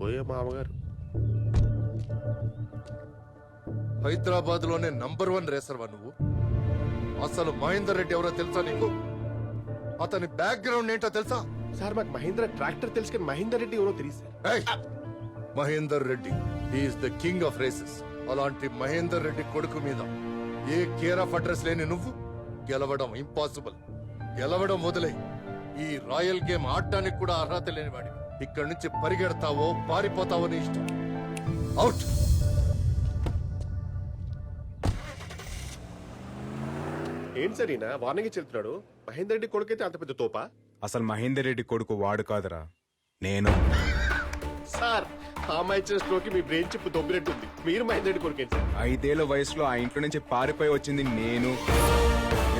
కాబోయే మామగారు. హైదరాబాద్లోనే నంబర్ వన్ రేసర్వా నువ్వు? అసలు మహేందర్ రెడ్డి ఎవరో తెలుసా నీకు? అతని బ్యాక్గ్రౌండ్ ఏంటో తెలుసా? సార్ మాకు మహేంద్ర ట్రాక్టర్ తెలుసు కానీ మహేందర్ రెడ్డి ఎవరో తెలియదు సార్. ఏయ్! Mahender Reddy is the king of races అలాంటి మహేందర్ రెడ్డి కొడుకు మీద ఏ కేర్ ఆఫ్ అడ్రస్ లేని నువ్వు? గెలవడం ఇంపాసిబుల్ గెలవడం వదిలే ఈ రాయల్ గేమ్ ఆడడానికి కూడా అర్హత లేని వాడి ఇక్కడి నుంచి పరిగెడతావో పారిపోతావో నీ ఇష్టం. అవుట్ ఏంటి సార్ ఈయన? వార్నింగ్ ఇచ్చి వెళ్తున్నాడు. మహేందర్ రెడ్డి కొడుకైతే అంత పెద్ద తోపా? అసలు మహేందర్ రెడ్డి కొడుకు వాడు కాదురా. నేను. సార్ ఆ అమ్మాయి ఇచ్చిన స్ట్రోక్ మీ బ్రెయిన్ చిప్ దొబ్బినట్టుంది. మీరు మహేందర్ రెడ్డి కొడుకేంటి సార్? ఐదేళ్ళ వయసులో ఆ ఇంట్లో నుంచి పారిపోయి వచ్చింది నేను.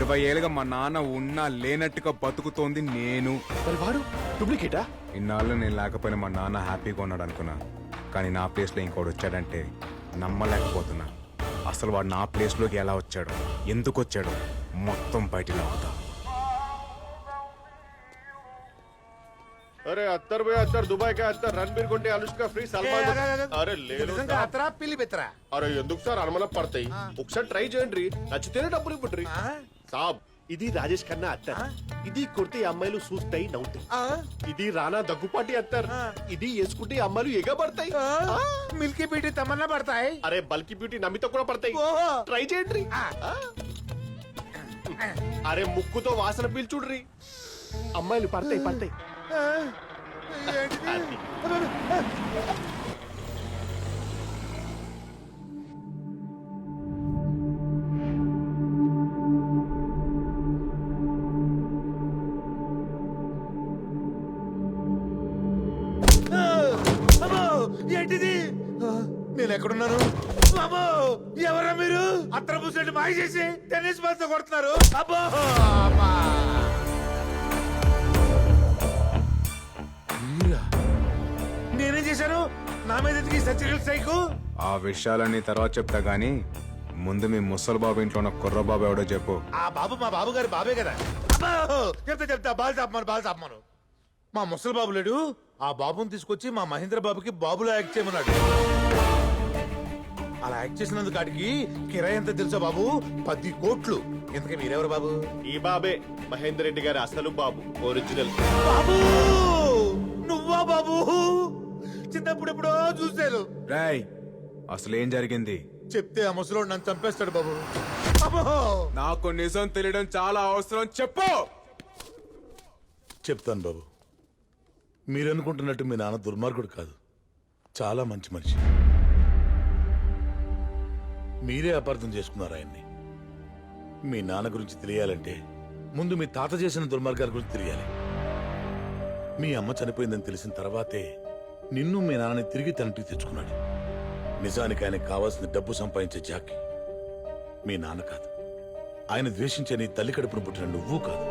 ఇరవై ఏళ్ళుగా మా నాన్న ఉన్నా లేనట్టుగా బతుకుతోంది నేను. మరి వాడు డూప్లికేటా? ఇన్నాళ్ళు నేను లేకపోయినా మా నాన్న హ్యాపీగా ఉన్నాడు అనుకున్నా. కానీ నా ప్లేస్లో ఇంకోటి వచ్చాడంటే నమ్మలేకపోతున్నా. అసలు వాడు నా ప్లేస్లోకి ఎలా వచ్చాడు? ఎందుకు వచ్చాడు? మొత్తం బయటిలో అవుతా అరే అత్తర్ పోయి అత్తర్ దుబాయ్ కా అత్తర్ రణబీర్ కొంటే అనుష్క ఫ్రీ సల్మాన్ అరే లేదు సార్. అతరా పిల్లి బెత్తరా? అరే ఎందుకు సార్ అనుమానం పడతాయి. ఒకసారి ట్రై చేయండి. నచ్చితేనే డబ్బులు ఇవ్వండి. సాబ్ ఇది రాజేష్ ఖన్నా అత్తర్. ఇది కొడితే ఈ అమ్మాయిలు చూస్తాయి నవ్వుతాయి ఇది రానా దగ్గుపాటి అత్తర్. ఇది వేసుకుంటే ఈ అమ్మాయిలు ఎగబడతాయి. మిల్కీ పీటీ తమన్నా పడతాయి. అరే బల్కి బ్యూటీ నమ్మితో కూడా పడతాయి. ట్రై చేయండి. అరే ముక్కుతో వాసన పీల్చుడ్రి. అమ్మాయిలు పడతాయి పడతాయి. నేను ఎక్కడున్నాను అమ్మో ఎవరా మీరు? అత్తర పూసేట్టు మాయ చేసి టెన్నిస్ బాల్తో కొడుతున్నారు. అబ్బో. మీరా? నేనేం చేశాను? నా మీద ఎందుకు ఈ సర్జికల్ స్ట్రైక్? ఆ విషయాలన్నీ తర్వాత చెప్తా గానీ ముందు మీ ముసలి బాబు ఇంట్లో ఉన్న కుర్రబాబు ఎవడో చెప్పు. ఆ బాబు మా బాబు గారి బాబే కదా. అబ్బో చెప్తా చెప్తా. బాల్ చాపమాను బాల్ చాపమాను మా ముసలి బాబు లేడు. ఆ బాబుని తీసుకొచ్చి మా మహేంద్ర బాబుకి బాబులో యాక్ట్ చేయమన్నాడు. అలా యాక్ట్ చేసినందుకు కాడికి కిరాయి ఎంత తెలుసా బాబు? పది కోట్లు. ఎందుకే మీరెవరు బాబు? ఈ బాబే మహేందర్ రెడ్డి గారి అసలు బాబు ఒరిజినల్ బాబు! నువ్వా బాబు? చిన్నప్పుడు ఎప్పుడో చూశాను. రాయ్ అసలు ఏం జరిగింది? చెప్తే ఆ ముసలోడు నన్ను చంపేస్తాడు బాబు. అబ్బో! నాకు నిజం తెలియడం చాలా అవసరం. చెప్పు! చెప్తాను బాబు. మీరు అనుకుంటున్నట్టు మీ నాన్న దుర్మార్గుడు కాదు. చాలా మంచి మనిషి. మీరే అపార్థం చేసుకున్నారు ఆయన్ని. మీ నాన్న గురించి తెలియాలంటే ముందు మీ తాత చేసిన దుర్మార్గాల గురించి తెలియాలి. మీ అమ్మ చనిపోయిందని తెలిసిన తర్వాతే నిన్ను మీ నాన్నని తిరిగి తనటికి తెచ్చుకున్నాడు. నిజానికి ఆయనకు కావాల్సిన డబ్బు సంపాదించే జాకి మీ నాన్న కాదు. ఆయన ద్వేషించే నీ తల్లి కడుపును పుట్టిన నువ్వు కాదు.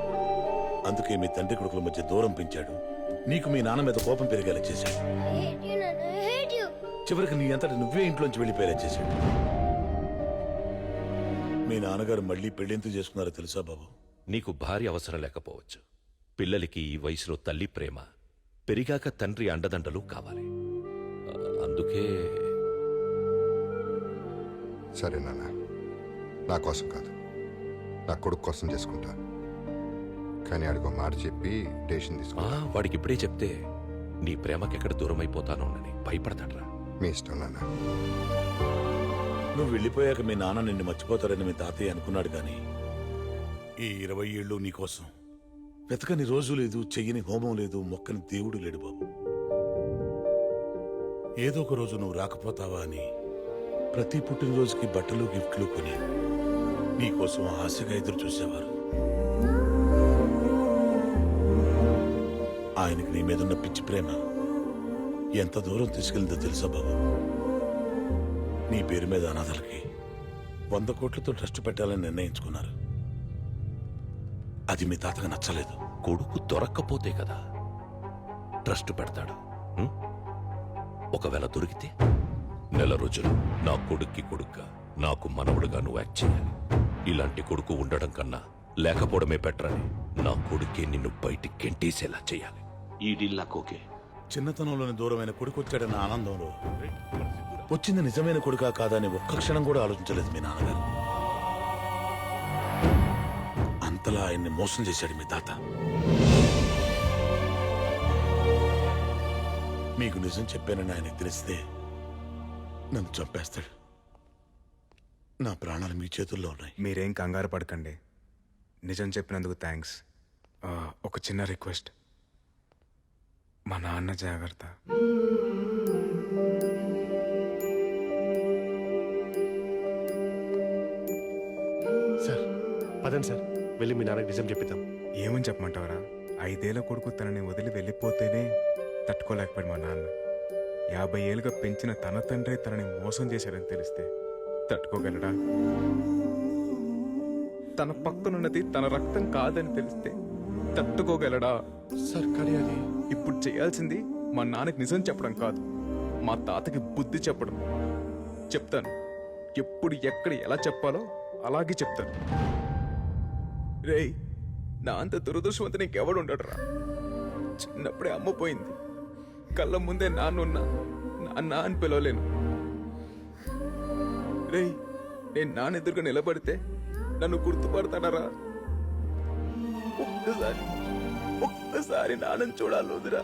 అందుకే మీ తండ్రి కొడుకుల మధ్య దూరం పెంచాడు. నీకు మీ నాన్న మీద కోపం పెరిగేలా చేశాడు. చివరికి నీ అంతటి నువ్వే ఇంట్లోంచి వెళ్ళిపోయేలా చేశాడు. మీ నాన్నగారు మళ్ళీ పెళ్ళింతు చేసుకున్నారో తెలుసా బాబు? నీకు భార్య అవసరం లేకపోవచ్చు. పిల్లలకి ఈ వయసులో తల్లి ప్రేమ పెరిగాక తండ్రి అండదండలు కావాలి. అందుకే సరే నాన్న నా కోసం కాదు. నా కొడుకు కోసం చేసుకుంటా. కానీ అడుగు మాట చెప్పి డేషన్ ఆ, తీసుకో వాడికి ఇప్పుడే చెప్తే నీ ప్రేమకెక్కడ దూరం అయిపోతానోనని భయపడతాడ్రా. మీ ఇష్టం నాన్న. నువ్వు వెళ్ళిపోయాక మీ నాన్న నిన్ను మర్చిపోతారని మీ తాతయ్య అనుకున్నాడు కానీ ఈ ఇరవై ఏళ్ళు నీకోసం వెతకని రోజు లేదు చెయ్యని హోమం లేదు మొక్కని దేవుడు లేడు బాబు. ఏదో ఒక రోజు నువ్వు రాకపోతావా అని ప్రతి పుట్టినరోజుకి బట్టలు గిఫ్ట్లు కొని నీకోసం ఆశగా ఎదురు చూసేవారు ఆయనకి నీ మీదున్న పిచ్చి ప్రేమ ఎంత దూరం తీసుకెళ్తో తెలుసా బాబు? నీ పేరు మీద అనాథలకి వంద కోట్లతో ట్రస్ట్ పెట్టాలని నిర్ణయించుకున్నారు. అది మీ తాతగా నచ్చలేదు. కొడుకు దొరక్కపోతే కదా? ట్రస్ట్ పెడతాడు. ఉం? ఒకవేళ దొరికితే? నెల రోజులు నా కొడుక్కి కొడుగ్గా నాకు మనవడుగా నువ్వు యాక్ట్ చేయాలి. ఇలాంటి కొడుకు ఉండడం కన్నా లేకపోవడమే అని నా కొడుకే నిన్ను బయటికి గెంటేసేలా చేయాలి. ఈ డీల్ నాకు ఓకే. చిన్నతనంలోని దూరమైన కొడుకు వచ్చాడన్న ఆనందంలో వచ్చింది నిజమైన కొడుకా కాదా అని ఒక్క క్షణం కూడా ఆలోచించలేదు మీ నాన్నగారు. అంతలా ఆయన్ని మోసం చేశాడు మీ తాత. మీకు నిజం చెప్పానని ఆయనకు తెలిస్తే నన్ను చంపేస్తాడు. నా ప్రాణాలు మీ చేతుల్లో ఉన్నాయి. మీరేం కంగారు పడకండి. నిజం చెప్పినందుకు థ్యాంక్స్. ఒక చిన్న రిక్వెస్ట్. మా నాన్న జాగ్రత్త. పదండి సార్. వెళ్ళి మీ నాన్నకి నిజం చెప్పిద్దాం. ఏమని చెప్పమంటావరా? ఐదేళ్ళ కొడుకు తనని వదిలి వెళ్ళిపోతేనే తట్టుకోలేకపోయాడు మా నాన్న. యాభై ఏళ్ళుగా పెంచిన తన తండ్రి తనని మోసం చేశాడని తెలిస్తే తట్టుకోగలడా? తన పక్కనున్నది తన రక్తం కాదని తెలిస్తే తట్టుకోగలడా? సార్ కానీ అది ఇప్పుడు చేయాల్సింది మా నాన్నకి నిజం చెప్పడం కాదు. మా తాతకి బుద్ధి చెప్పడం. చెప్తాను. ఎప్పుడు ఎక్కడ ఎలా చెప్పాలో అలాగే చెప్తాను. రేయ్ నా అంత దురదృష్టవంత నీకెవడు ఉండడురా? చిన్నప్పుడే అమ్మ పోయింది. కళ్ళ ముందే నాన్నున్నా నాన్న అని పిలవలేను. రేయ్ నేను నాన్న ఎదురుగా నిలబడితే నన్ను గుర్తుపడతాడరా ఒక్కసారి ఒక్కసారి నాన్నని చూడాలి వదిరా.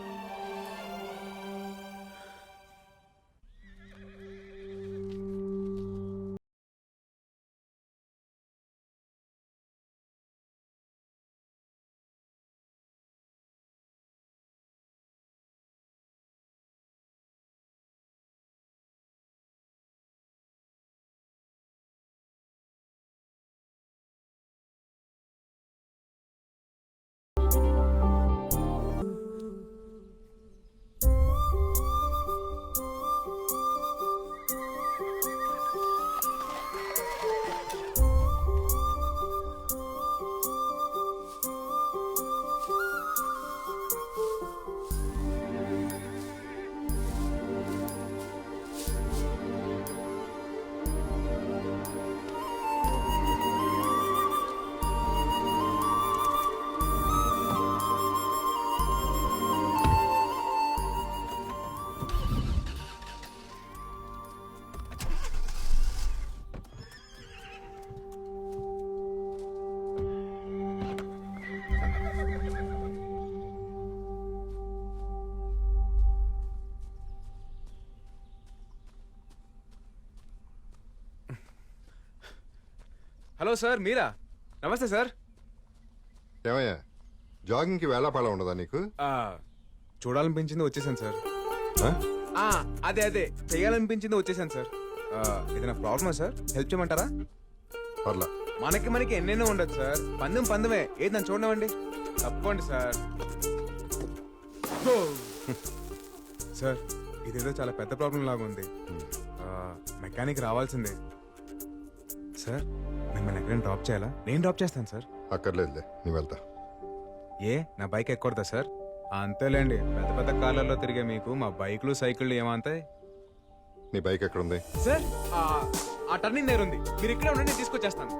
హలో సార్ మీరా? నమస్తే సార్. ఏమయ్యా జాగింగ్కి వేళాపాళ ఉండదా నీకు? ఆ, చూడాలనిపించింది వచ్చేసాను సార్. ఆ? ఆ, అదే అదే చేయాలనిపించింది వచ్చేసాను సార్. ఆ, ఏదైనా ప్రాబ్లమా సార్? హెల్ప్ చేయమంటారా? పర్లా. మనకి మనకి ఎన్నెన్నో ఉండదు సార్. పందెం పందమే. ఏది నన్ను చూడనివ్వండి. తప్పండి సార్. హో. సార్ ఇదేదో చాలా పెద్ద ప్రాబ్లం లాగా ఉంది. ఆ, మెకానిక్ రావాల్సిందే. సార్ మిమ్మల్ని ఎక్కడైనా డ్రాప్ చేయాలా? నేను డ్రాప్ చేస్తాను సార్. అక్కర్లేదులే నీ వెళ్తా. ఏ? నా బైక్ ఎక్కకూడదా సార్? అంతేలేండి. పెద్ద పెద్ద కార్లలో తిరిగే మీకు మా బైక్లు సైకిళ్ళు ఏమంతాయి? నీ బైక్ ఎక్కడుంది? సార్ ఆ టర్నింగ్ నేర్ ఉంది. మీరు ఇక్కడే ఉండండి నేను తీసుకొచ్చేస్తాను.